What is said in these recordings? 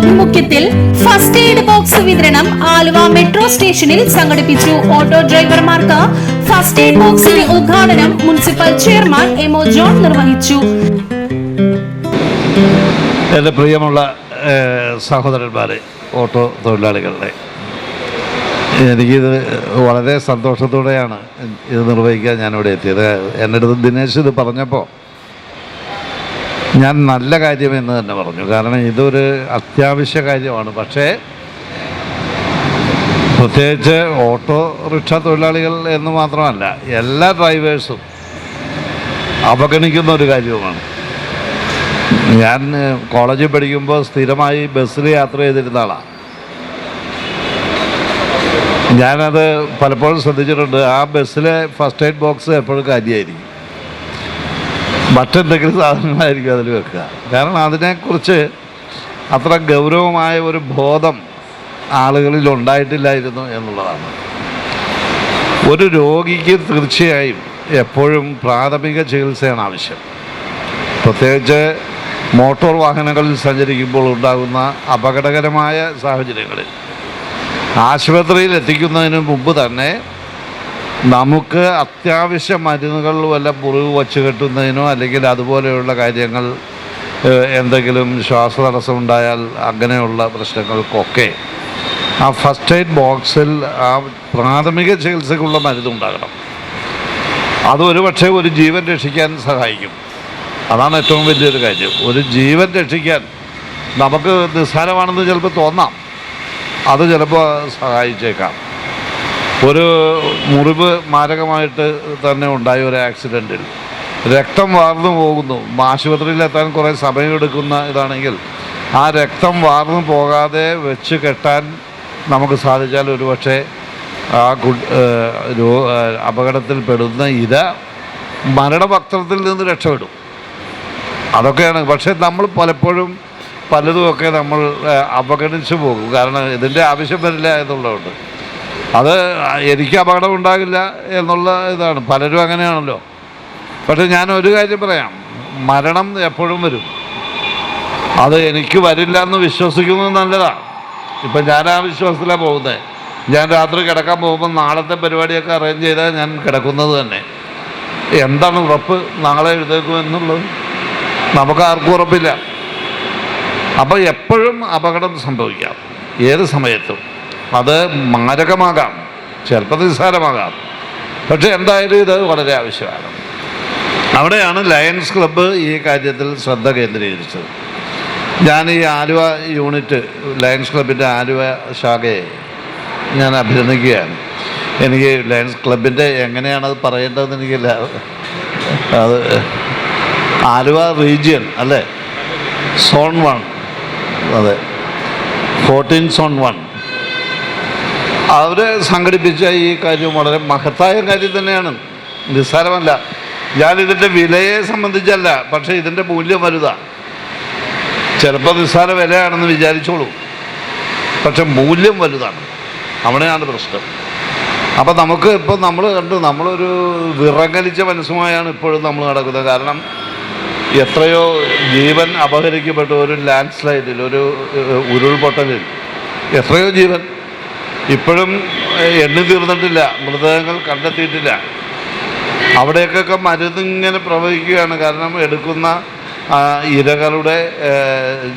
ആഭിമുഖ്യത്തിൽ first aid box വിതരണം Aluva metro സ്റ്റേഷനിൽ സംഘടിപ്പിച്ചു. ഓട്ടോ ഡ്രൈവർമാർക്ക് ഫസ്റ്റ് എയ്ഡ് ബോക്സിന്റെ ഉദ്ഘാടനം മുനിസിപ്പൽ ചെയർമാൻ എമോ ജോൺ നിർവഹിച്ചു. എന്റെ പ്രിയമുള്ള സഹോദരന്മാരെ ഓട്ടോ തൊഴിലാളികളുടെ എനിക്കിത് വളരെ സന്തോഷത്തോടെയാണ് ഇത് നിർവഹിക്കാൻ ഞാനിവിടെ എത്തിയത്. എന്റെ അടുത്ത് ദിനേശ് ഇത് പറഞ്ഞപ്പോൾ ഞാൻ നല്ല കാര്യമെന്ന് തന്നെ പറഞ്ഞു. കാരണം ഇതൊരു അത്യാവശ്യ കാര്യമാണ്. പക്ഷേ പ്രത്യേകിച്ച് ഓട്ടോ റിക്ഷ തൊഴിലാളികൾ എന്ന് മാത്രമല്ല എല്ലാ ഡ്രൈവേഴ്സും അവഗണിക്കുന്ന ഒരു കാര്യവുമാണ്. ഞാൻ കോളേജിൽ പഠിക്കുമ്പോൾ സ്ഥിരമായി ബസ്സിൽ യാത്ര ചെയ്തിരുന്ന ആളാണ് ഞാനത് പലപ്പോഴും ശ്രദ്ധിച്ചിട്ടുണ്ട്. ആ ബസ്സിലെ ഫസ്റ്റ് എയ്ഡ് ബോക്സ് എപ്പോഴും കാര്യമായിരിക്കും മറ്റെന്തെങ്കിലും സാധനങ്ങളായിരിക്കും അതിൽ വെക്കുക. കാരണം അതിനെക്കുറിച്ച് അത്ര ഗൗരവമായ ഒരു ബോധം ആളുകളിൽ ഉണ്ടായിട്ടില്ലായിരുന്നു എന്നുള്ളതാണ്. ഒരു രോഗിക്ക് തീർച്ചയായും എപ്പോഴും പ്രാഥമിക ചികിത്സയാണ് ആവശ്യം. പ്രത്യേകിച്ച് മോട്ടോർ വാഹനങ്ങളിൽ സഞ്ചരിക്കുമ്പോൾ ഉണ്ടാകുന്ന അപകടകരമായ സാഹചര്യങ്ങളിൽ. ആശുപത്രിയിൽ എത്തിക്കുന്നതിന് മുമ്പ് തന്നെ നമുക്ക് അത്യാവശ്യ മരുന്നുകൾ വല്ല മുറിവ് വച്ച് കെട്ടുന്നതിനോ അല്ലെങ്കിൽ അതുപോലെയുള്ള കാര്യങ്ങൾ എന്തെങ്കിലും ശ്വാസതടസ്സം ഉണ്ടായാൽ അങ്ങനെയുള്ള പ്രശ്നങ്ങൾക്കൊക്കെ ആ ഫസ്റ്റ് എയ്ഡ് ബോക്സിൽ ആ പ്രാഥമിക ചികിത്സയ്ക്കുള്ള മരുന്നുണ്ടാകണം അത് ഒരു പക്ഷേ ഒരു ജീവൻ രക്ഷിക്കാൻ സഹായിക്കും. അതാണ് ഏറ്റവും വലിയൊരു കാര്യം. ഒരു ജീവൻ രക്ഷിക്കാൻ നമുക്ക് നിസ്സാരമാണെന്ന് ചിലപ്പോൾ തോന്നാം. അത് ചിലപ്പോൾ സഹായിച്ചേക്കാം. ഒരു മുറിവ് മാരകമായിട്ട് തന്നെ ഉണ്ടായ ഒരു ആക്സിഡന്റിൽ. രക്തം വാർന്നു പോകുന്നു. ആശുപത്രിയിലെത്താൻ കുറേ സമയമെടുക്കുന്ന ഇതാണെങ്കിൽ ആ രക്തം വാർന്നു പോകാതെ വെച്ച് കെട്ടാൻ നമുക്ക് സാധിച്ചാൽ ഒരുപക്ഷെ ആ അപകടത്തിൽപ്പെടുന്ന ഇര മരണപത്രത്തിൽ നിന്ന് രക്ഷപ്പെടും. അതൊക്കെയാണ്. പക്ഷേ നമ്മൾ പലപ്പോഴും പലതുമൊക്കെ നമ്മൾ അപഗണിച്ചു പോകും. കാരണം ഇതിന്റെ ആവശ്യം വരില്ല എന്നുള്ളതുകൊണ്ട്. അത് എനിക്ക് അപകടം ഉണ്ടാകില്ല എന്നുള്ള ഇതാണ്. പലരും അങ്ങനെയാണല്ലോ. പക്ഷെ ഞാൻ ഒരു കാര്യം പറയാം. മരണം എപ്പോഴും വരും. അത് എനിക്ക് വരില്ല എന്ന് വിശ്വസിക്കുന്നത് നല്ലതാണ് ഇപ്പം ഞാൻ ആ വിശ്വാസത്തിലാണ് പോകുന്നത് ഞാൻ രാത്രി കിടക്കാൻ പോകുമ്പോൾ നാളത്തെ പരിപാടിയൊക്കെ അറേഞ്ച് ചെയ്താൽ ഞാൻ കിടക്കുന്നത് തന്നെ. എന്താണ് ഉറപ്പ്? നാളെ എഴുതേക്കും എന്നുള്ളത് നമുക്ക് ആർക്കും ഉറപ്പില്ല. അപ്പോൾ എപ്പോഴും അപകടം സംഭവിക്കാം. ഏത് സമയത്തും. അത് മാരകമാകാം ചിലപ്പോൾ നിസ്സാരമാകാം പക്ഷേ എന്തായാലും ഇത് വളരെ ആവശ്യമാണ്. അവിടെയാണ് ലയൺസ് ക്ലബ്ബ് ഈ കാര്യത്തിൽ ശ്രദ്ധ കേന്ദ്രീകരിച്ചത്. ഞാൻ ഈ ആലുവ യൂണിറ്റ് ലയൺസ് ക്ലബിന്റെ ആലുവ ശാഖയെ ഞാൻ അഭിനന്ദിക്കുകയാണ്. എനിക്ക് ലയൺസ് ക്ലബിന്റെ എങ്ങനെയാണ് അത് പറയേണ്ടതെന്ന് എനിക്കില്ല. അത് ആലുവ റീജിയൻ അല്ലേ? സോൺ വൺ അതെ. Fourteen zone one. അവർ സംഘടിപ്പിച്ച ഈ കാര്യം വളരെ മഹത്തായ കാര്യം തന്നെയാണ്. നിസ്സാരമല്ല. ഞാനിതിന്റെ വിലയെ സംബന്ധിച്ചല്ല പക്ഷേ ഇതിന്റെ മൂല്യം വലുതാണ് ചിലപ്പോൾ നിസ്സാര വിലയാണെന്ന് വിചാരിച്ചോളൂ. പക്ഷെ മൂല്യം വലുതാണ്. അവിടെയാണ് പ്രശ്നം. അപ്പം നമുക്ക് ഇപ്പോൾ നമ്മൾ കണ്ട് നമ്മളൊരു വിറങ്ങലിച്ച മനസ്സുമായാണ് ഇപ്പോഴും നമ്മൾ നടക്കുന്നത്. കാരണം എത്രയോ ജീവൻ അപഹരിക്കപ്പെട്ട ഒരു ലാൻഡ് സ്ലൈഡിൽ ഒരു ഉരുൾപൊട്ടലിൽ എത്രയോ ജീവൻ ഇപ്പോഴും എണ്ണി തീർന്നിട്ടില്ല. മൃതദേഹങ്ങൾ കണ്ടെത്തിയിട്ടില്ല. അവിടേക്കൊക്കെ മരുന്നിങ്ങനെ പ്രവഹിക്കുകയാണ്. കാരണം എടുക്കുന്ന ഇരകളുടെ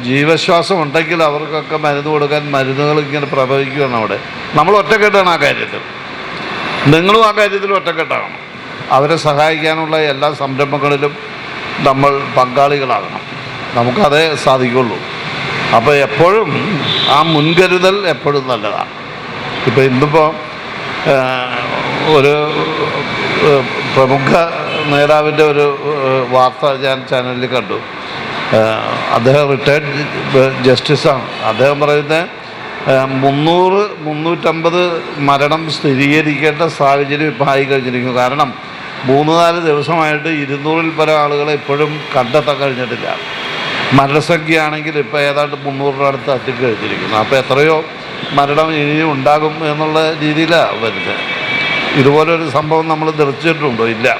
ജീവശ്വാസം ഉണ്ടെങ്കിൽ അവർക്കൊക്കെ മരുന്ന് കൊടുക്കാൻ മരുന്നുകൾ ഇങ്ങനെ പ്രവഹിക്കുകയാണ് അവിടെ. നമ്മൾ ഒറ്റക്കെട്ടാണ് ആ കാര്യത്തിൽ. നിങ്ങളും ആ കാര്യത്തിൽ ഒറ്റക്കെട്ടാണ് അവരെ സഹായിക്കാനുള്ള എല്ലാ സംരംഭങ്ങളിലും നമ്മൾ പങ്കാളികളാകണം. നമുക്കതേ സാധിക്കുള്ളൂ. അപ്പോൾ എപ്പോഴും ആ മുൻകരുതൽ എപ്പോഴും നല്ലതാണ്. ഇപ്പോൾ ഇന്നിപ്പോൾ ഒരു പ്രമുഖ നേതാവിന്റെ ഒരു വാർത്ത ഞാൻ ചാനലിൽ കണ്ടു. അദ്ദേഹം റിട്ടയർഡ് ജസ്റ്റിസാണ് അദ്ദേഹം പറയുന്നത് മുന്നൂറ് മുന്നൂറ്റമ്പത് മരണം സ്ഥിരീകരിക്കേണ്ട സാഹചര്യം ഇപ്പം ആയി കഴിഞ്ഞിരിക്കുന്നു. കാരണം മൂന്ന് നാല് ദിവസമായിട്ട് ഇരുന്നൂറിൽ പല ആളുകളെ ഇപ്പോഴും കണ്ടെത്താൻ കഴിഞ്ഞിട്ടില്ല. മരണസംഖ്യയാണെങ്കിൽ ഇപ്പോൾ ഏതാണ്ട് മുന്നൂറിനടുത്ത് എത്തിക്കഴിഞ്ഞിരിക്കുന്നു. അപ്പോൾ എത്രയോ മരണം ഇനിയും ഉണ്ടാകും എന്നുള്ള രീതിയിലാണ് വരുന്നത്. ഇതുപോലൊരു സംഭവം നമ്മൾ ധരിച്ചിട്ടുണ്ടോ? ഇല്ല.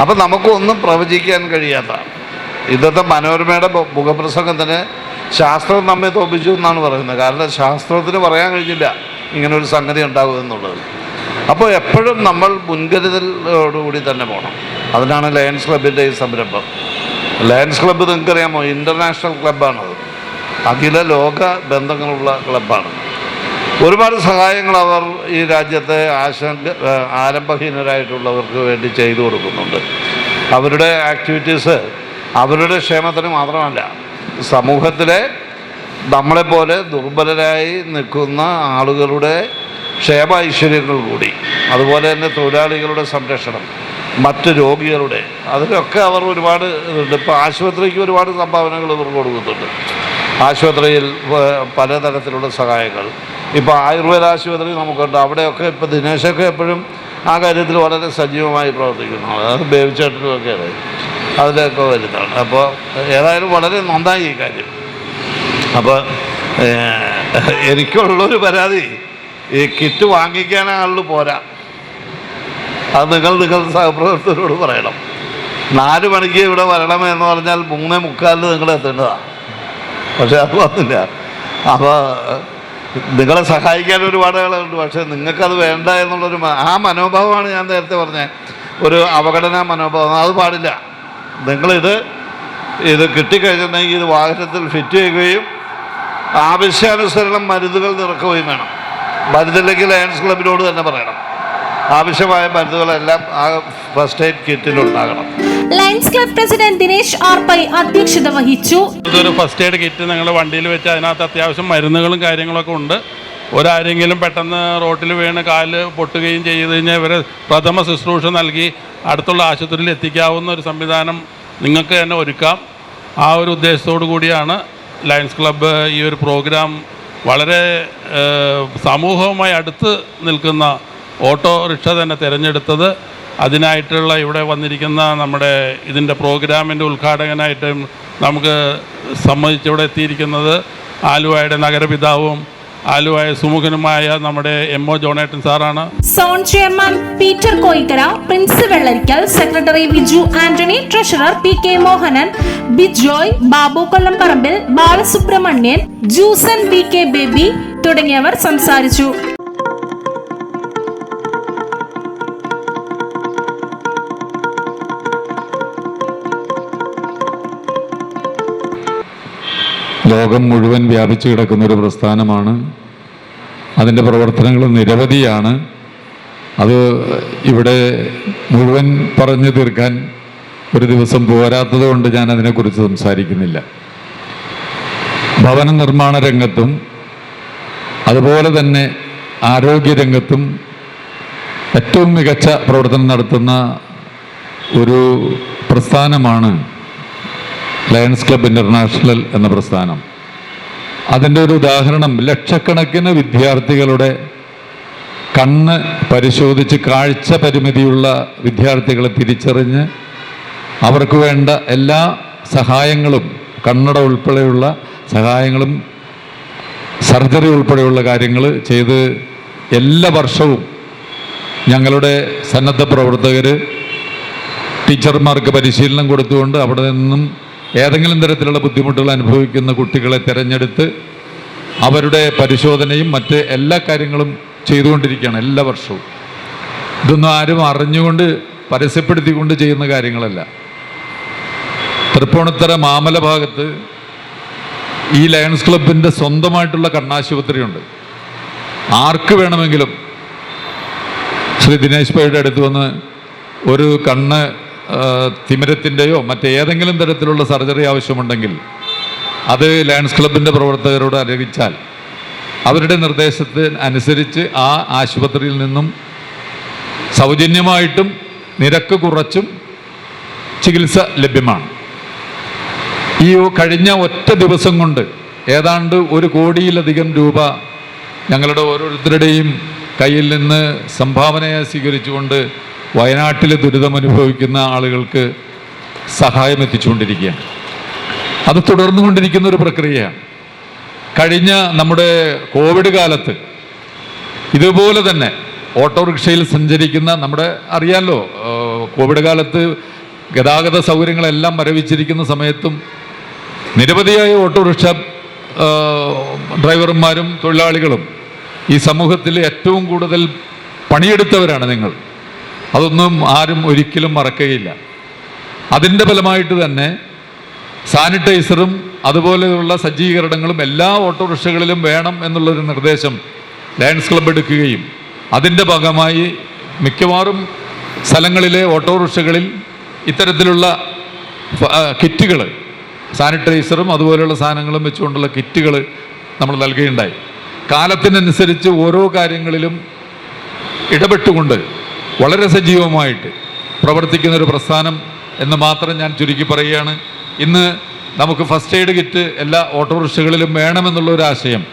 അപ്പം നമുക്കൊന്നും പ്രവചിക്കാൻ കഴിയാത്ത ഇന്നത്തെ മനോരമയുടെ മുഖപ്രസംഗത്തിന് ശാസ്ത്രം നമ്മെ തോപ്പിച്ചു എന്നാണ് പറയുന്നത്. കാരണം ശാസ്ത്രത്തിന് പറയാൻ കഴിഞ്ഞില്ല ഇങ്ങനൊരു സംഗതി ഉണ്ടാകുമെന്നുള്ളത് അപ്പോൾ എപ്പോഴും നമ്മൾ മുൻകരുതലോടുകൂടി തന്നെ പോകണം അതിനാണ് ലയൺസ് ക്ലബിന്റെ ഈ സംരംഭം. ലയൺസ് ക്ലബ്ബ് നിങ്ങൾക്കറിയാമോ? ഇന്റർനാഷണൽ ക്ലബ്ബാണത്. അഖില ലോക ബന്ധങ്ങളുള്ള ക്ലബ്ബാണ് ഒരുപാട് സഹായങ്ങൾ അവർ ഈ രാജ്യത്തെ ആശങ്ക ആരംഭഹീനരായിട്ടുള്ളവർക്ക് വേണ്ടി ചെയ്തു കൊടുക്കുന്നുണ്ട്. അവരുടെ ആക്ടിവിറ്റീസ് അവരുടെ ക്ഷേമത്തിന് മാത്രമല്ല സമൂഹത്തിലെ നമ്മളെപ്പോലെ ദുർബലരായി നിൽക്കുന്ന ആളുകളുടെ ക്ഷേമ ഐശ്വര്യങ്ങൾ കൂടി അതുപോലെ തന്നെ തൊഴിലാളികളുടെ സംരക്ഷണം മറ്റ് രോഗികളുടെ അതിലൊക്കെ അവർ ഒരുപാട് ഇതുണ്ട്. ഇപ്പോൾ ആശുപത്രിക്ക് ഒരുപാട് സംഭാവനകൾ ഇവർ കൊടുക്കുന്നുണ്ട്. ആശുപത്രിയിൽ പലതരത്തിലുള്ള സഹായങ്ങൾ. ഇപ്പോൾ ആയുർവേദ ആശുപത്രി നമുക്കുണ്ട്. അവിടെയൊക്കെ ഇപ്പോൾ ദിനേശൊക്കെ എപ്പോഴും ആ കാര്യത്തിൽ വളരെ സജീവമായി പ്രവർത്തിക്കുന്നു. അതായത് ബേബിച്ചേട്ടനുമൊക്കെയാണ് അതിലൊക്കെ വരുന്നതാണ്. അപ്പോൾ ഏതായാലും വളരെ നന്നായി ഈ കാര്യം. അപ്പോൾ എനിക്കുള്ളൊരു പരാതി ഈ കിറ്റ് വാങ്ങിക്കാൻ ആളിൽ പോരാ. അത് നിങ്ങൾ നിങ്ങളുടെ സഹപ്രവർത്തകരോട് പറയണം. നാല് മണിക്ക് ഇവിടെ വരണമെന്ന് പറഞ്ഞാൽ മൂന്നേ മുക്കാലിന് നിങ്ങൾ എത്തേണ്ടതാണ് പക്ഷെ അത് വന്നില്ല. അപ്പോൾ നിങ്ങളെ സഹായിക്കാൻ ഒരുപാട് ആളുകളുണ്ട്. പക്ഷേ നിങ്ങൾക്കത് വേണ്ട എന്നുള്ളൊരു ആ മനോഭാവമാണ് ഞാൻ നേരത്തെ പറഞ്ഞത് ഒരു അപകടന മനോഭാവം. അത് പാടില്ല. നിങ്ങളിത് ഇത് കിട്ടിക്കഴിഞ്ഞിട്ടുണ്ടെങ്കിൽ ഇത് വാഹനത്തിൽ ഫിറ്റ് ചെയ്യുകയും ആവശ്യാനുസരണം മരുന്നുകൾ നിറക്കുകയും വേണം. മരുന്നില്ലെങ്കിൽ ലയൺസ് ക്ലബിനോട് തന്നെ പറയണം. ആവശ്യമായ മരുന്നുകളെല്ലാം ആ first aid കിറ്റിലുണ്ടാകണം. Lions club president Dinesh R അധ്യക്ഷത വഹിച്ചു. ഇതൊരു ഫസ്റ്റ് എയ്ഡ് കിറ്റ് നിങ്ങൾ വണ്ടിയിൽ വെച്ച് അതിനകത്ത് അത്യാവശ്യം മരുന്നുകളും കാര്യങ്ങളൊക്കെ ഉണ്ട്. ഒരാരെങ്കിലും പെട്ടെന്ന് റോട്ടിൽ വീണ് കാൽ പൊട്ടുകയും ചെയ്തു കഴിഞ്ഞാൽ ഇവരെ പ്രഥമ ശുശ്രൂഷ നൽകി അടുത്തുള്ള ആശുപത്രിയിൽ എത്തിക്കാവുന്ന ഒരു സംവിധാനം നിങ്ങൾക്ക് തന്നെ ഒരുക്കാം. ആ ഒരു ഉദ്ദേശത്തോടു കൂടിയാണ് ലയൺസ് ക്ലബ്ബ് ഈ ഒരു പ്രോഗ്രാം വളരെ സമൂഹവുമായി അടുത്ത് നിൽക്കുന്ന ഓട്ടോറിക്ഷ തന്നെ തിരഞ്ഞെടുത്തത്. അതിനായിട്ടുള്ള ഇവിടെ വന്നിരിക്കുന്ന നമ്മുടെ ഇതിന്റെ പ്രോഗ്രാമിന്റെ ഉദ്ഘാടകനായിട്ടും നമുക്ക് സമ്മതിച്ചിവിടെ എത്തിയിരിക്കുന്നത് ആലുവയുടെ നഗരപിതാവും ആലുവയ സുമുഖനുമായ നമ്മുടെ എം ഒ ജോണേട്ടൻ സാറാണ്. Zone chairman Peter Koikkara Prince Vellarikkal secretary Viju Antony treasurer P K Mohanan Bijoy Babu Kollamparambil Balasubramanian ജൂസൻ B K Baby തുടങ്ങിയവർ സംസാരിച്ചു. ലോകം മുഴുവൻ വ്യാപിച്ചു കിടക്കുന്ന ഒരു പ്രസ്ഥാനമാണ്. അതിന്റെ പ്രവർത്തനങ്ങൾ നിരവധിയാണ്. അത് ഇവിടെ മുഴുവൻ പറഞ്ഞു തീർക്കാൻ ഒരു ദിവസം പോരാത്തത് കൊണ്ട് ഞാൻ അതിനെക്കുറിച്ച് സംസാരിക്കുന്നില്ല. ഭവന നിർമ്മാണ രംഗത്തും അതുപോലെ തന്നെ ആരോഗ്യ രംഗത്തും ഏറ്റവും മികച്ച പ്രവർത്തനം നടത്തുന്ന ഒരു പ്രസ്ഥാനമാണ് ലയൺസ് ക്ലബ് ഇന്റർനാഷണൽ എന്ന പ്രസ്ഥാനം. അതിന്റെ ഒരു ഉദാഹരണം ലക്ഷക്കണക്കിന് വിദ്യാർത്ഥികളുടെ കണ്ണ് പരിശോധിച്ച് കാഴ്ച പരിമിതിയുള്ള വിദ്യാർത്ഥികളെ തിരിച്ചറിഞ്ഞ് അവർക്ക് വേണ്ട എല്ലാ സഹായങ്ങളും കണ്ണട ഉൾപ്പെടെയുള്ള സഹായങ്ങളും സർജറി ഉൾപ്പെടെയുള്ള കാര്യങ്ങൾ ചെയ്ത് എല്ലാ വർഷവും ഞങ്ങളുടെ സന്നദ്ധ പ്രവർത്തകർ ടീച്ചർമാർക്ക് പരിശീലനം കൊടുത്തുകൊണ്ട് അവിടെ നിന്നും ഏതെങ്കിലും തരത്തിലുള്ള ബുദ്ധിമുട്ടുകൾ അനുഭവിക്കുന്ന കുട്ടികളെ തിരഞ്ഞെടുത്ത് അവരുടെ പരിശോധനയും മറ്റ് എല്ലാ കാര്യങ്ങളും ചെയ്തുകൊണ്ടിരിക്കുകയാണ് എല്ലാ വർഷവും. ഇതൊന്നും ആരും അറിഞ്ഞുകൊണ്ട് പരസ്യപ്പെടുത്തിക്കൊണ്ട് ചെയ്യുന്ന കാര്യങ്ങളല്ല. തൃപ്പൂണിത്തറ മാമല ഭാഗത്ത് ഈ ലയൺസ് ക്ലബിന്റെ സ്വന്തമായിട്ടുള്ള കണ്ണാശുപത്രിയുണ്ട്. ആർക്ക് വേണമെങ്കിലും ശ്രീ ദിനേശ് ഭായിയുടെ അടുത്ത് വന്ന് ഒരു കണ്ണ് തിമിരത്തിന്റെയോ മറ്റേതെങ്കിലും തരത്തിലുള്ള സർജറി ആവശ്യമുണ്ടെങ്കിൽ അത് ലയൺസ് ക്ലബിന്റെ പ്രവർത്തകരോട് അറിയിച്ചാൽ അവരുടെ നിർദ്ദേശത്തിന് അനുസരിച്ച് ആ ആശുപത്രിയിൽ നിന്നും സൗജന്യമായിട്ടും നിരക്ക് കുറച്ചും ചികിത്സ ലഭ്യമാണ്. ഈ കഴിഞ്ഞ ഒറ്റ ദിവസം കൊണ്ട് ഏതാണ്ട് ഒരു കോടിയിലധികം രൂപ ഞങ്ങളുടെ ഓരോരുത്തരുടെയും കയ്യിൽ നിന്ന് സംഭാവനയായി സ്വീകരിച്ചുകൊണ്ട് വയനാട്ടിലെ ദുരിതമനുഭവിക്കുന്ന ആളുകൾക്ക് സഹായം എത്തിച്ചുകൊണ്ടിരിക്കുകയാണ്. അത് തുടർന്നു കൊണ്ടിരിക്കുന്ന ഒരു പ്രക്രിയയാണ്. കഴിഞ്ഞ നമ്മുടെ കോവിഡ് കാലത്ത് ഇതുപോലെ തന്നെ ഓട്ടോറിക്ഷയിൽ സഞ്ചരിക്കുന്ന നമ്മുടെ അറിയാമല്ലോ കോവിഡ് കാലത്ത് ഗതാഗത സൗകര്യങ്ങളെല്ലാം മരവിച്ചിരിക്കുന്ന സമയത്തും നിരവധിയായ ഓട്ടോറിക്ഷ ഡ്രൈവർമാരും തൊഴിലാളികളും ഈ സമൂഹത്തിൽ ഏറ്റവും കൂടുതൽ പണിയെടുത്തവരാണ് നിങ്ങൾ. അതൊന്നും ആരും ഒരിക്കലും മറക്കുകയില്ല. അതിന്റെ ഫലമായിട്ട് തന്നെ സാനിറ്റൈസറും അതുപോലെയുള്ള സജ്ജീകരണങ്ങളും എല്ലാ ഓട്ടോറിക്ഷകളിലും വേണം എന്നുള്ളൊരു നിർദ്ദേശം ലയൺസ് ക്ലബ് എടുക്കുകയും അതിന്റെ ഭാഗമായി മിക്കവാറും സ്ഥലങ്ങളിലെ ഓട്ടോറിക്ഷകളിൽ ഇത്തരത്തിലുള്ള കിറ്റുകൾ സാനിറ്റൈസറും അതുപോലെയുള്ള സാധനങ്ങളും വെച്ചുകൊണ്ടുള്ള കിറ്റുകൾ നമ്മൾ നൽകുകയുണ്ടായി. കാലത്തിനനുസരിച്ച് ഓരോ കാര്യങ്ങളിലും ഇടപെട്ടുകൊണ്ട് വളരെ സജീവമായിട്ട് പ്രവർത്തിക്കുന്ന ഒരു പ്രസ്ഥാനം എന്ന് മാത്രം ഞാൻ ചുരുക്കി പറയുകയാണ്. ഇന്ന് നമുക്ക് ഫസ്റ്റ് എയ്ഡ് കിറ്റ് എല്ലാ ഓട്ടോറിക്ഷകളിലും വേണമെന്നുള്ള ഒരു ആശയം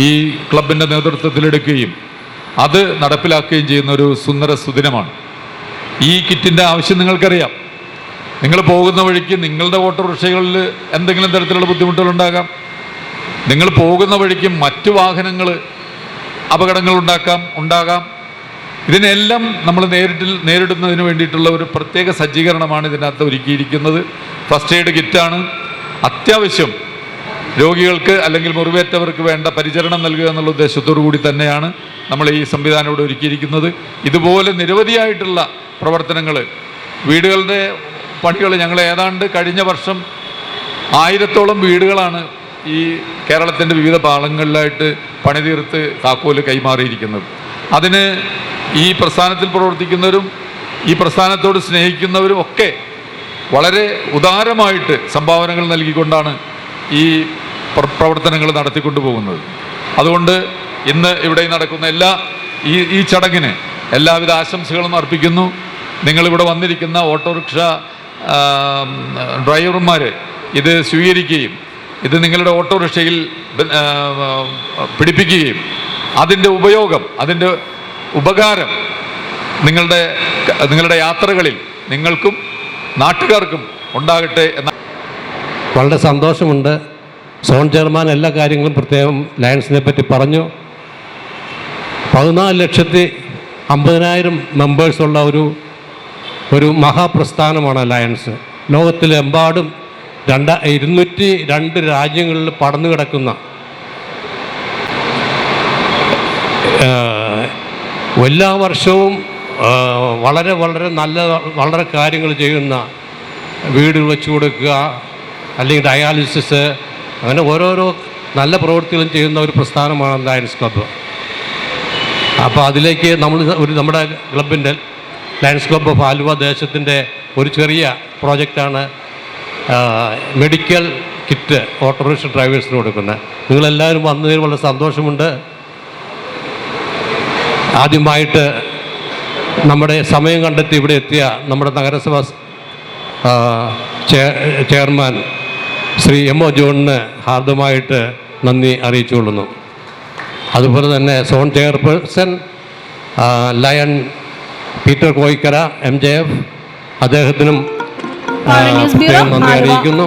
ഈ ക്ലബിന്റെ നേതൃത്വത്തിലെടുക്കുകയും അത് നടപ്പിലാക്കുകയും ചെയ്യുന്ന ഒരു സുന്ദര സുദിനമാണ്. ഈ കിറ്റിന്റെ ആവശ്യം നിങ്ങൾക്കറിയാം. നിങ്ങൾ പോകുന്ന വഴിക്ക് നിങ്ങളുടെ ഓട്ടോറിക്ഷകളിൽ എന്തെങ്കിലും തരത്തിലുള്ള ബുദ്ധിമുട്ടുകളുണ്ടാകാം. നിങ്ങൾ പോകുന്ന വഴിക്ക് മറ്റു വാഹനങ്ങൾ അപകടങ്ങൾ ഉണ്ടാക്കാം ഉണ്ടാകാം. ഇതിനെല്ലാം നമ്മൾ നേരിട്ട് നേരിടുന്നതിന് വേണ്ടിയിട്ടുള്ള ഒരു പ്രത്യേക സജ്ജീകരണമാണ് ഇതിനകത്ത് ഒരുക്കിയിരിക്കുന്നത്. ഫസ്റ്റ് എയ്ഡ് കിറ്റാണ് അത്യാവശ്യം രോഗികൾക്ക് അല്ലെങ്കിൽ മുറിവേറ്റവർക്ക് വേണ്ട പരിചരണം നൽകുക എന്നുള്ള ഉദ്ദേശത്തോടു കൂടി തന്നെയാണ് നമ്മൾ ഈ സംവിധാനം ഇവിടെ ഒരുക്കിയിരിക്കുന്നത്. ഇതുപോലെ നിരവധിയായിട്ടുള്ള പ്രവർത്തനങ്ങൾ വീടുകളുടെ പണികൾ ഞങ്ങൾ ഏതാണ്ട് കഴിഞ്ഞ വർഷം ആയിരത്തോളം വീടുകളാണ് ഈ കേരളത്തിന്റെ വിവിധ ഭാഗങ്ങളിലായിട്ട് പണിതീർത്ത് താക്കോൽ കൈമാറിയിരിക്കുന്നത്. അതിന് ഈ പ്രസ്ഥാനത്തിൽ പ്രവർത്തിക്കുന്നവരും ഈ പ്രസ്ഥാനത്തോട് സ്നേഹിക്കുന്നവരും ഒക്കെ വളരെ ഉദാരമായിട്ട് സംഭാവനകൾ നൽകിക്കൊണ്ടാണ് ഈ പ്ര- പ്രവർത്തനങ്ങൾ നടത്തിക്കൊണ്ടു പോകുന്നത് അതുകൊണ്ട് ഇന്ന് ഇവിടെ നടക്കുന്ന എല്ലാ ഈ ഈ ചടങ്ങിന് എല്ലാവിധ ആശംസകളും അർപ്പിക്കുന്നു. നിങ്ങളിവിടെ വന്നിരിക്കുന്ന ഓട്ടോറിക്ഷ ഡ്രൈവർമാർ ഇത് സ്വീകരിക്കുകയും ഇത് നിങ്ങളുടെ ഓട്ടോറിക്ഷയിൽ പിടിപ്പിക്കുകയും അതിന്റെ ഉപയോഗം അതിന്റെ ഉപകാരം നിങ്ങളുടെ നിങ്ങളുടെ യാത്രകളിൽ നിങ്ങൾക്കും നാട്ടുകാർക്കും ഉണ്ടാകട്ടെ എന്ന വളരെ സന്തോഷമുണ്ട്. സോൺ ചെയർമാൻ എല്ലാ കാര്യങ്ങളും പ്രത്യേകം ലയൺസിനെ പറ്റി പറഞ്ഞു. പതിനാല് ലക്ഷത്തി അമ്പതിനായിരം മെമ്പേഴ്സുള്ള ഒരു ഒരു മഹാപ്രസ്ഥാനമാണ് ലയൺസ് ലോകത്തിലെമ്പാടും രണ്ട ഇരുന്നൂറ്റി രണ്ട് രാജ്യങ്ങളിൽ പടന്നു കിടക്കുന്ന എല്ലാ വർഷവും വളരെ വളരെ നല്ല വളരെ കാര്യങ്ങൾ ചെയ്യുന്ന വീട് വെച്ചു കൊടുക്കുക അല്ലെങ്കിൽ ഡയാലിസിസ് അങ്ങനെ ഓരോരോ നല്ല പ്രവൃത്തികളും ചെയ്യുന്ന ഒരു പ്രസ്ഥാനമാണ് ലയൺസ് ക്ലബ്ബ് അപ്പോൾ അതിലേക്ക് നമ്മൾ ഒരു നമ്മുടെ ക്ലബിന്റെ ലയൺസ് ക്ലബ്ബ് ഓഫ് ആലുവ ദേശത്തിന്റെ ഒരു ചെറിയ പ്രോജക്റ്റാണ് മെഡിക്കൽ കിറ്റ് ഓട്ടോറിക്ഷ ഡ്രൈവേഴ്സിന് കൊടുക്കുന്നത്. നിങ്ങളെല്ലാവരും വന്നതിൽ വളരെ സന്തോഷമുണ്ട്. ആദ്യമായിട്ട് നമ്മുടെ സമയം കണ്ടെത്തി ഇവിടെ എത്തിയ നമ്മുടെ നഗരസഭ ചെയർമാൻ ശ്രീ എം ഒ ജോണിന് ഹാർദമായിട്ട് നന്ദി അറിയിച്ചുകൊള്ളുന്നു അതുപോലെ തന്നെ zone chairperson lion Peter Koikkara M J F അദ്ദേഹത്തിനും നന്ദി അറിയിക്കുന്നു.